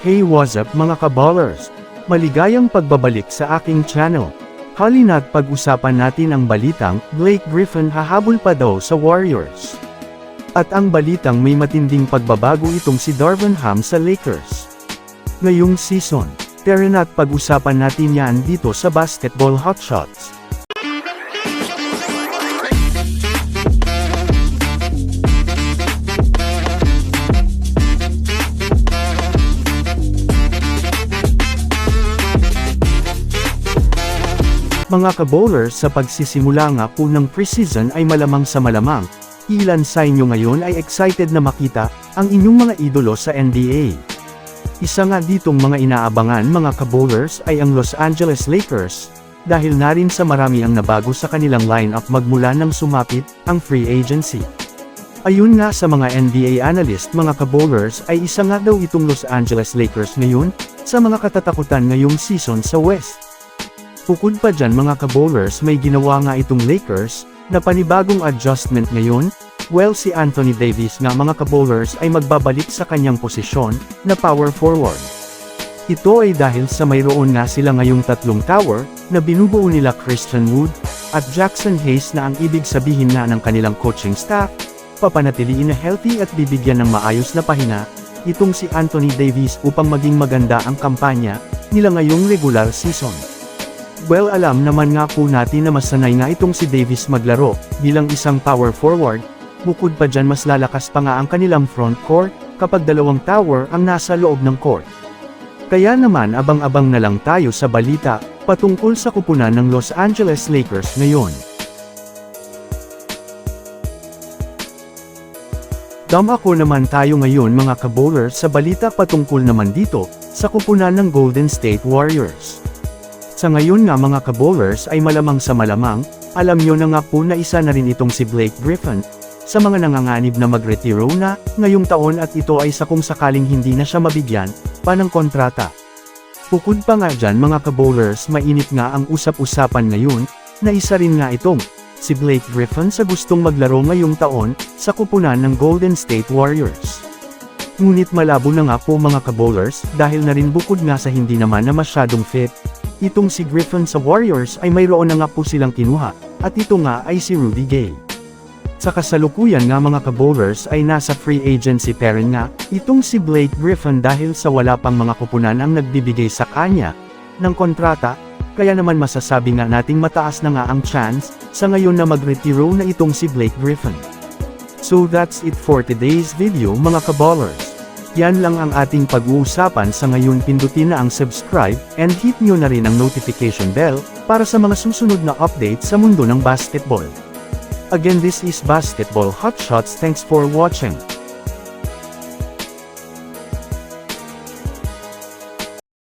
Hey what's up mga kaballers? Maligayang pagbabalik sa aking channel. Halina't pag-usapan natin ang balitang, Blake Griffin hahabol pa daw sa Warriors. At ang balitang may matinding pagbabago itong si Darvin Ham sa Lakers. Ngayong season, tara na't pag-usapan natin yan dito sa Basketball Hotshots. Mga kabowlers sa pagsisimula nga po ng preseason ay malamang sa malamang, ilan sa inyo ngayon ay excited na makita ang inyong mga idolo sa NBA. Isa nga ditong mga inaabangan mga kabowlers ay ang Los Angeles Lakers, dahil na rin sa marami ang nabago sa kanilang lineup magmula nang sumapit ang free agency. Ayun nga sa mga NBA analyst mga kabowlers ay isa nga daw itong Los Angeles Lakers ngayon, sa mga katatakutan ngayong season sa West. Bukod pa dyan mga kabowlers may ginawa nga itong Lakers, na panibagong adjustment ngayon, well si Anthony Davis nga mga kabowlers ay magbabalik sa kanyang posisyon, na power forward. Ito ay dahil sa mayroon nga sila ngayong tatlong tower, na binubuo nila Christian Wood, at Jackson Hayes na ang ibig sabihin na ng kanilang coaching staff, papanatiliin na healthy at bibigyan ng maayos na pahinga, itong si Anthony Davis upang maging maganda ang kampanya, nila ngayong regular season. Well alam naman nga po natin na masanay nga itong si Davis maglaro, bilang isang power forward, bukod pa dyan mas lalakas pa nga ang kanilang front court, kapag dalawang tower ang nasa loob ng court. Kaya naman abang-abang na lang tayo sa balita, patungkol sa kupunan ng Los Angeles Lakers ngayon. Damako naman tayo ngayon mga kabowler sa balita patungkol naman dito, sa kupunan ng Golden State Warriors. Sa ngayon nga mga kabowlers ay malamang sa malamang, alam nyo na nga po na isa na rin itong si Blake Griffin, sa mga nanganganib na magretiro na, ngayong taon at ito ay sa kung sakaling hindi na siya mabigyan, pa ng kontrata. Bukod pa nga dyan mga kabowlers mainit nga ang usap-usapan ngayon, na isa rin nga itong, si Blake Griffin sa gustong maglaro ngayong taon, sa kupunan ng Golden State Warriors. Ngunit malabo na nga po mga kabowlers, dahil na rin bukod nga sa hindi naman na masyadong fit, itong si Griffin sa Warriors ay mayroon na nga po silang kinuha, at ito nga ay si Rudy Gay. Sa kasalukuyan nga mga kabowlers ay nasa free agency pa rin nga, itong si Blake Griffin dahil sa wala pang mga kupunan ang nagbibigay sa kanya, ng kontrata, kaya naman masasabi nga nating mataas na nga ang chance, sa ngayon na magretiro na itong si Blake Griffin. So that's it for today's video mga kaballers. Yan lang ang ating pag-uusapan sa ngayon pindutin na ang subscribe, and hit nyo na rin ang notification bell, para sa mga susunod na update sa mundo ng basketball. Again this is Basketball Hotshots thanks for watching.